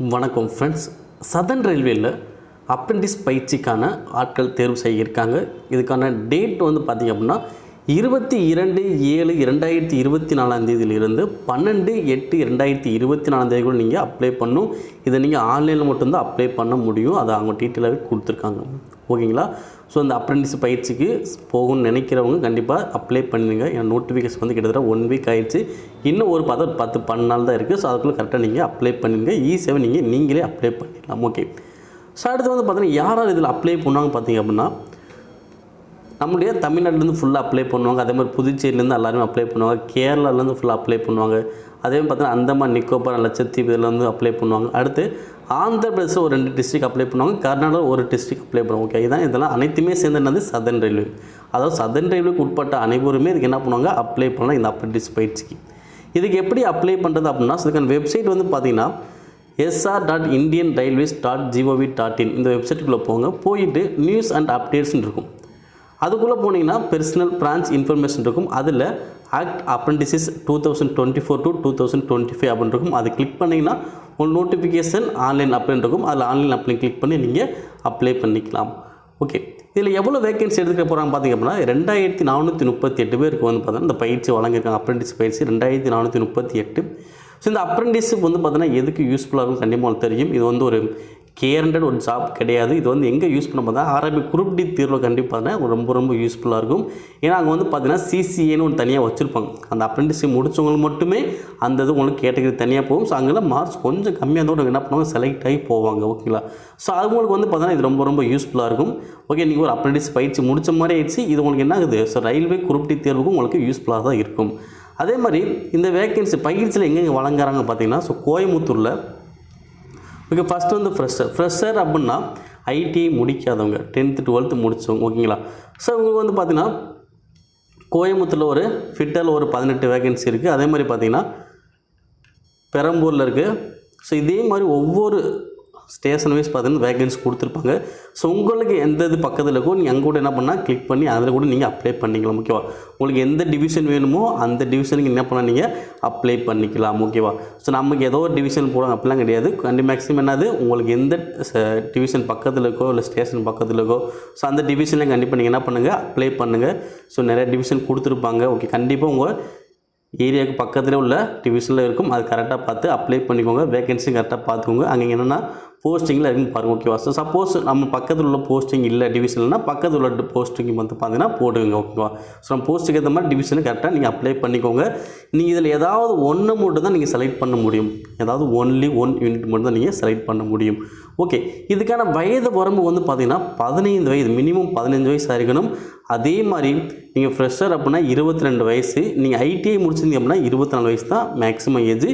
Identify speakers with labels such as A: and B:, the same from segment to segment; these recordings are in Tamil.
A: வணக்கம் ஃப்ரெண்ட்ஸ் சதன் ரயில்வேயில் அப்ரெண்டிஸ் பயிற்சிக்கான ஆட்கள் தேர்வு செய்யிருக்காங்க இதுக்கான டேட் வந்து பார்த்திங்க அப்படின்னா இருபத்தி இரண்டு ஏழு இரண்டாயிரத்தி இருபத்தி நாலாம் தேதியிலிருந்து பன்னெண்டு எட்டு இரண்டாயிரத்தி இருபத்தி நாலாம் தேதிக்குள்ள நீங்கள் அப்ளை பண்ணும். இதை நீங்கள் ஆன்லைனில் மட்டும்தான் அப்ளை பண்ண முடியும். அதை அவங்க டீட்டெயிலாகவே கொடுத்துருக்காங்க. ஓகேங்களா ஸோ அந்த அப்ரெண்டிஸ் பயிற்சிக்கு போகணும்னு நினைக்கிறவங்க கண்டிப்பாக அப்ளை பண்ணுங்க. என் நோட்டிஃபிகேஷன் வந்து கிட்டத்தட்ட ஒன் வீக் ஆயிடுச்சு. இன்னும் ஒரு பத பத்து பன்னெண்டு நாள் தான் இருக்குது ஸோ அதுக்குள்ளே கரெக்டாக நீங்கள் அப்ளை பண்ணுங்க. ஈஸியாக நீங்கள் நீங்களே அப்ளை பண்ணிடலாம். ஓகே ஸோ அடுத்து வந்து பார்த்தீங்கன்னா யார் யார் இதில் அப்ளை பண்ணுவாங்க பார்த்தீங்க அப்படின்னா நம்முடைய தமிழ்நாட்டிலேருந்து ஃபுல்லாக அப்ளை பண்ணுவாங்க. அதே மாதிரி புதுச்சேரியிலேருந்து எல்லாருமே அப்ளை பண்ணுவாங்க. கேரளாலேருந்து ஃபுல்லாக அப்ளை பண்ணுவாங்க. அதே மாதிரி பார்த்தீங்கன்னா அந்தமான் நிக்கோபார் லட்சத்தீவு இதில் வந்து அப்ளை பண்ணுவாங்க. அடுத்து ஆந்திர பிரதேச ஒரு ரெண்டு டிஸ்ட்ரிக் அப்ளை பண்ணுவாங்க. கர்நாடகா ஒரு டிஸ்ட்ரிக் அப்ளை பண்ணுவாங்க. ஓகே இதான் இதெல்லாம் அனைத்துமே சேர்ந்து என்னது? சதன் ரயில்வே அதாவது சதன் ரயில்வேக்கு உட்பட்ட அனைவருமே இதுக்கு என்ன பண்ணுவாங்க? அப்ளை பண்ணலாம். இந்த அப்ரெண்டிஸ் பயிற்சிக்கு. இதுக்கு எப்படி அப்ளை பண்ணுறது அப்படின்னா இதுக்கான வெப்சைட் வந்து பார்த்தீங்கன்னா S R dot Indian Railways dot G O V dot in இந்த வெப்சைட்டுக்குள்ளே போங்க. போயிட்டு நியூஸ் அண்ட் அப்டேட்ஸ்னு இருக்கும். அதுக்குள்ளே போனீங்கன்னா பெர்சனல் பிரான்ச் இன்ஃபர்மேஷன் இருக்கும். அதில் act apprentices two thousand twenty four to two thousand twenty five அப்படின்னு இருக்கும் அது கிளிக் பண்ணிங்கன்னா உங்கள் நோட்டிஃபிகேஷன் ஆன்லைன் அப்ளைன் இருக்கும் அதில் ஆன்லைன் அப்ளை கிளிக் பண்ணி நீங்கள் அப்ளை பண்ணிக்கலாம். ஓகே இதில் எவ்வளோ வேகன்சி எடுத்துக்க போகிறாங்க பார்த்தீங்க அப்படின்னா ரெண்டாயிரத்தி நானூற்றி முப்பத்தி எட்டு பேருக்கு வந்து பார்த்தோன்னா இந்த பயிற்சி வழங்கியிருக்காங்க. அப்ரெண்டிஸ் பயிற்சி ரெண்டாயிரத்தி நானூற்றி முப்பத்தி எட்டு. ஸோ இந்த அப்ரெண்டிஸுக்கு வந்து பார்த்தீங்கன்னா எதுக்கு யூஸ்ஃபுல்லாக இருக்கும் கண்டிப்பாக உங்களுக்கு தெரியும். இது வந்து ஒரு கேரண்டட் ஒரு ஜாப் கிடையாது. இது வந்து எங்கே யூஸ் பண்ண பார்த்தா ஆர்ஆர்பி குரூப் டி தேர்வில் கண்டிப்பாக ரொம்ப ரொம்ப யூஸ்ஃபுல்லாக இருக்கும். ஏன்னா அங்கே வந்து பார்த்தீங்கன்னா சிசிஏன்னு ஒன்று தனியாக வச்சுருப்பாங்க. அந்த அப்ரெண்டிஸ் முடித்தவங்களுக்கு மட்டுமே அந்த இது உங்களுக்கு கேட்டகரி தனியாக போகும். ஸோ அங்கெல்லாம் மார்க்ஸ் கொஞ்சம் கம்மியாக இருந்தோட என்ன பண்ணுவாங்க? செலக்ட் ஆகி போவாங்க. ஓகேங்களா ஸோ அவங்களுக்கு வந்து பார்த்தீங்கன்னா இது ரொம்ப ரொம்ப யூஸ்ஃபுல்லாக இருக்கும். ஓகே நீங்கள் ஒரு அப்ரெண்டிஸ் பயிற்சி முடித்த மாதிரி ஆயிடுச்சு. இது உங்களுக்கு என்ன ஆகுது? ஸோ ரயில்வே குரூப் டி தேர்வுக்கும் உங்களுக்கு யூஸ்ஃபுல்லாக தான் இருக்கும். அதே மாதிரி இந்த வேக்கன்சி பயிற்சியில் எங்கெங்கே வழங்குறாங்க பார்த்தீங்கன்னா ஸோ கோயம்புத்தூரில். ஓகே ஃபஸ்ட்டு வந்து ஃப்ரெஷர் ஃப்ரெஷர் அப்படின்னா ஐடிஐ முடிக்காதவங்க. டென்த்து டுவெல்த்து முடித்தவங்க ஓகேங்களா ஸோ இவங்களுக்கு வந்து பார்த்தீங்கன்னா கோயம்புத்தூரில் ஒரு ஃபிட்டல் ஒரு பதினெட்டு வேகன்சி இருக்குது அதே மாதிரி பார்த்தீங்கன்னா பெரம்பூரில் இருக்குது ஸோ இதே மாதிரி ஒவ்வொரு ஸ்டேஷன் வைஸ் பார்த்தீங்கன்னா வேகன்சி கொடுத்துருப்பாங்க. ஸோ உங்களுக்கு எந்த இது பக்கத்தில் இருக்கோ நீங்கள் அங்கே கூட என்ன பண்ணால் கிளிக் பண்ணி அதில் கூட நீங்கள் அப்ளை பண்ணிக்கலாம் ஓகேவா உங்களுக்கு எந்த டிவிஷன் வேணுமோ அந்த டிவிஷனுக்கு என்ன பண்ணால் நீங்கள் அப்ளை பண்ணிக்கலாம் ஓகேவா ஸோ நமக்கு ஏதோ ஒரு டிவிஷன் போடுறாங்க அப்படிலாம் கிடையாது. கண்டி மேக்ஸிமம் என்னது? உங்களுக்கு எந்த டிவிஷன் பக்கத்தில் இருக்கோ இல்லை ஸ்டேஷன் பக்கத்தில் இருக்கோ ஸோ அந்த டிவிஷனில் கண்டிப்பாக நீங்கள் என்ன பண்ணுங்கள் அப்ளை பண்ணுங்கள் ஸோ நிறைய டிவிஷன் கொடுத்துருப்பாங்க ஓகே கண்டிப்பாக உங்கள் ஏரியாவுக்கு பக்கத்தில் உள்ள டிவிஷனில் இருக்கும். அது கரெக்டாக பார்த்து அப்ளை பண்ணிக்கோங்க. வேகன்சி கரெக்டாக பார்த்துக்கோங்க. அங்கே என்னென்னா போஸ்டிங்கில் இருக்குன்னு பாருங்கள் ஓகேவா ஸோ சப்போஸ் நம்ம பக்கத்தில் உள்ள போஸ்டிங் இல்லை டிவிஷன்லனா பக்கத்தில் உள்ள போஸ்டிங் வந்து பார்த்தீங்கன்னா போடுங்க ஓகேவா ஸோ நம்ம போஸ்ட்டுக்கு ஏற்ற மாதிரி டிவிஷனை கரெக்டாக நீங்கள் அப்ளை பண்ணிக்கோங்க. நீங்கள் இதில் ஏதாவது ஒன்று மட்டும் தான் நீங்கள் செலக்ட் பண்ண முடியும். ஏதாவது ஒன்லி ஒன் யூனிட் மட்டும் தான் நீங்கள் செலக்ட் பண்ண முடியும். ஓகே இதுக்கான வயது வரம்பு வந்து பார்த்தீங்கன்னா பதினைந்து வயது மினிமம் பதினஞ்சு வயசு இருக்கணும். அதே மாதிரி நீங்கள் ஃப்ரெஷர் அப்படின்னா இருபத்தி ரெண்டு வயசு நீங்கள் ஐடிஐ முடிச்சிருந்தீங்க அப்படின்னா இருபத்தி நாலு வயசு தான் மேக்ஸிமம் ஏஜ்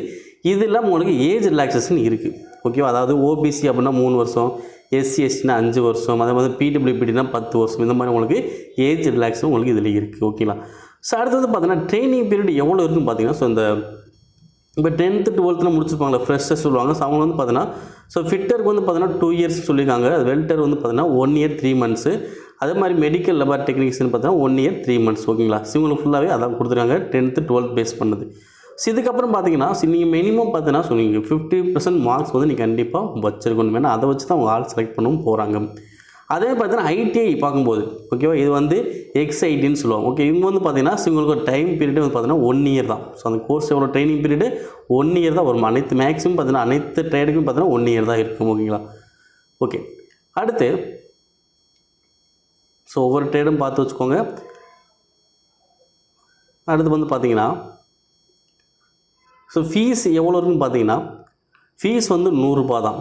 A: இது இல்லாமல் உங்களுக்கு ஏஜ் ரிலாக்ஸேஷன் இருக்குது ஓகேவா? அதாவது ஓபிசி அப்படின்னா மூணு வருஷம் எஸ்சி எஸ்டினா அஞ்சு வருஷம் அதே மாதிரி பிடபிள்யூபிடினா பத்து வருஷம். இந்த மாதிரி உங்களுக்கு ஏஜ் ரிலாக்ஸும் உங்களுக்கு இதில் இருக்குது ஓகேங்களா ஸோ அடுத்து வந்து பார்த்தீங்கன்னா ட்ரைனிங் பீரியட் எவ்வளோ இருக்குன்னு பார்த்தீங்கன்னா ஸோ இந்த இப்போ டென்த்து டுவெல்த்தில் முடிச்சிருப்பாங்களே ஃப்ரெஷ்ஷர் சொல்லுவாங்க. ஸோ அவங்க வந்து பார்த்தீங்கன்னா ஸோ ஃபிட்டருக்கு வந்து பார்த்தீங்கன்னா டூ இயர்ஸ் சொல்லியிருக்காங்க. அது வெல்டர் வந்து பார்த்தீங்கன்னா ஒன் இயர் த்ரீ மந்த்ஸு அதே மாதிரி மெடிக்கல் லெபார் டெக்னிக்ஸ்னு பார்த்தீங்கன்னா ஒன் இயர் த்ரீ மந்த்ஸ் ஓகேங்களா? ஸோ இவங்களுக்கு ஃபுல்லாகவே அதான் கொடுத்துருக்காங்க. டென்த்து டுவெல்த் பேஸ் பண்ணது. ஸோ இதுக்கப்புறம் பார்த்தீங்கன்னா நீங்கள் மினிமம் பார்த்தீங்கன்னா ஸோ நீங்கள் ஃபிஃப்டி பர்சன்ட் மார்க்ஸ் வந்து நீங்கள் கண்டிப்பாக வச்சிருக்கணும். ஏன்னா அதை வச்சு தான் அவங்க ஆள் செலக்ட் பண்ணவும் போகிறாங்க அதே பார்த்தீங்கன்னா ஐடிஐ பார்க்கும்போது ஓகேவா இது வந்து எக்ஸ் ஐடின்னு சொல்லுவாங்க. ஓகே இவங்க வந்து பார்த்தீங்கன்னா so இவங்களுக்கு ஒரு டைம் பீரியட் வந்து பார்த்தீங்கன்னா ஒன் இயர் தான். ஸோ அந்த கோர்ஸ் எவ்வளோ ட்ரைனிங் பீரியடு ஒன் இயர் தான் வரும். அனைத்து மேக்ஸிமம் பார்த்தீங்கன்னா அனைத்து ட்ரேடுக்கும் பார்த்தீங்கன்னா ஒன் இயர் தான் இருக்கும் ஓகேங்களா ஓகே அடுத்து ஸோ ஒவ்வொரு ட்ரேடும் பார்த்து வச்சுக்கோங்க. அடுத்து வந்து பார்த்தீங்கன்னா ஸோ ஃபீஸ் எவ்வளோ இருக்குன்னு பார்த்தீங்கன்னா ஃபீஸ் வந்து நூறுரூபா தான்.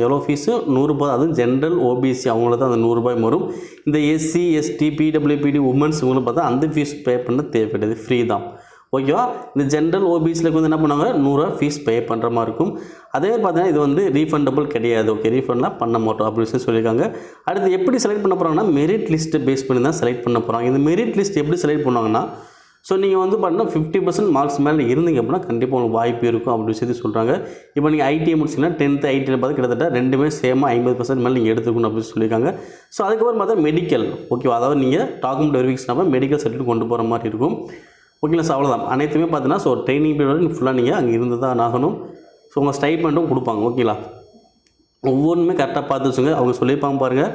A: எவ்வளோ ஃபீஸு நூறுரூபா அதுவும் ஜென்ரல் ஓபிசி அவங்களுக்கு தான் அந்த நூறுரூபாய் வரும் இந்த எஸ்சி எஸ்டி பிடபிள்யூபிடி உமன்ஸ் இவங்களும் பார்த்தா அந்த ஃபீஸ் பே பண்ண தேவைப்படுது ஃப்ரீ தான். ஓகேவா இந்த ஜென்ரல் ஓபிசியில் வந்து என்ன பண்ணுவாங்க? நூறுரூவா ஃபீஸ் பே பண்ணுற மாதிரி இருக்கும். அதே பார்த்தீங்கன்னா இது வந்து ரீஃபண்டபிள் கிடையாது. ஓகே ரீஃபண்ட்லாம் பண்ண மாட்டோம் அப்படின்னு சொல்லி சொல்லியிருக்காங்க. அடுத்து எப்படி செலக்ட் பண்ண போகிறாங்கன்னா மெரிட் லிஸ்ட்டு பேஸ் பண்ணி தான் செலக்ட் பண்ண போகிறாங்க இந்த மெரிட் லிஸ்ட் எப்படி செலக்ட் பண்ணுவாங்கன்னா ஸோ நீங்கள் வந்து பார்த்தீங்கன்னா ஃபிஃப்டி பர்சன்ட் மார்க்ஸ் மேலே இருந்தீங்க அப்படின்னா கண்டிப்பாக உங்களுக்கு வாய்ப்பு இருக்கும் அப்படின்னு சொல்லி சொல்கிறாங்க இப்போ நீங்கள் ஐடிஐ முடிச்சிங்கன்னா டென்த்து ஐடியில் பார்த்து கிட்டத்தட்ட ரெண்டுமே சேமாக ஐம்பது பர்சன்ட் மேலே நீங்கள் எடுத்துக்கணும் அப்படின்னு சொல்லியிருக்காங்க. ஸோ அதுக்கப்புறம் பார்த்தா மெடிக்கல் ஓகேவா அதாவது நீங்கள் டாக்குமெண்ட் வெரிஃபிகேஷன் மெடிக்கல் சர்டிஃபிகேட் கொண்டு போகிற மாதிரி இருக்கும். ஓகேங்களா ஸோ அவ்வளோதான் அனைத்துமே பார்த்தீங்கன்னா ஸோ ட்ரைனிங் பீரியட் ஃபுல்லாக நீங்கள் அங்கே இருந்து தான் ஆகணும். ஸோ உங்கள் ஸ்டைட்மெண்ட்டும் கொடுப்பாங்க. ஓகேங்களா ஒவ்வொன்றுமே கரெக்டாக பார்த்து வச்சுங்க அவங்க சொல்லியிருப்பாங்க பாருங்கள்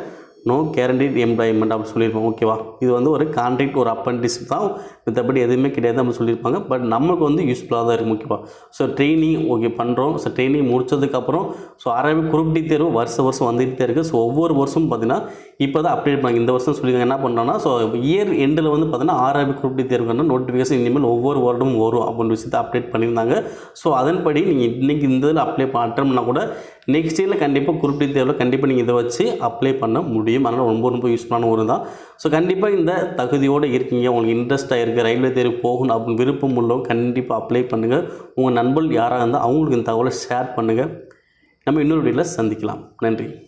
A: நோ கேரண்டிட் எம்ப்ளாய்மெண்ட் அப்படின்னு சொல்லியிருப்பாங்க. ஓகேவா இது வந்து ஒரு கான்ட்ராக்ட் ஒரு அப்ரண்டிஸ் தான். மற்றபடி எதுவுமே கிடையாது அப்படின்னு சொல்லியிருப்பாங்க. பட் நமக்கு வந்து யூஸ்ஃபுல்லாக தான் இருக்குது முக்கியமாக ஸோ ட்ரைனிங் ஓகே பண்ணுறோம் ஸோ ட்ரைனிங் முடிச்சதுக்கப்புறம் so R R B group D தேர்வு வருஷம் வருஷம் வந்துகிட்டே இருக்குது ஸோ ஒவ்வொரு வருஷமும் பார்த்தீங்கன்னா இப்போ தான் அப்டேட் பண்ணாங்க. இந்த வருஷம் சொல்லியிருக்காங்க. என்ன பண்ணுறோன்னா ஸோ இயர் எண்டில் வந்து பார்த்தீங்கன்னா R R B group D தேர்வுக்கான நோட்டிஃபிகேஷன் இனிமேல் ஒவ்வொரு வருடமும் வரும் அப்படின்னு விஷயத்தை அப்டேட் பண்ணியிருந்தாங்க. ஸோ அதன்படி நீங்கள் இன்றைக்கி இந்த இதில் அப்ளை பண்ணுறோம்னா கூட நெக்ஸ்ட் இயரில் கண்டிப்பாக குரூப் டி தேர்வில் கண்டிப்பாக நீங்கள் இதை வச்சு அப்ளை பண்ண முடியும். அதனால் ரொம்ப ரொம்ப யூஸ்ஃபுல்லான ஒரு தான் ஸோ கண்டிப்பாக இந்த தகுதியோடு இருக்கீங்க. உங்களுக்கு இன்ட்ரெஸ்ட்டாக இருக்குது ரயில்வே தேர்வு போகணும் அப்படின்னு விருப்பம் உள்ளவங்க கண்டிப்பாக அப்ளை பண்ணுங்கள் உங்கள் நண்பர்கள் யாராக இருந்தால் அவங்களுக்கு இந்த தகவலை ஷேர் பண்ணுங்கள் நம்ம இன்னொரு வீடியோவில் சந்திக்கலாம். நன்றி.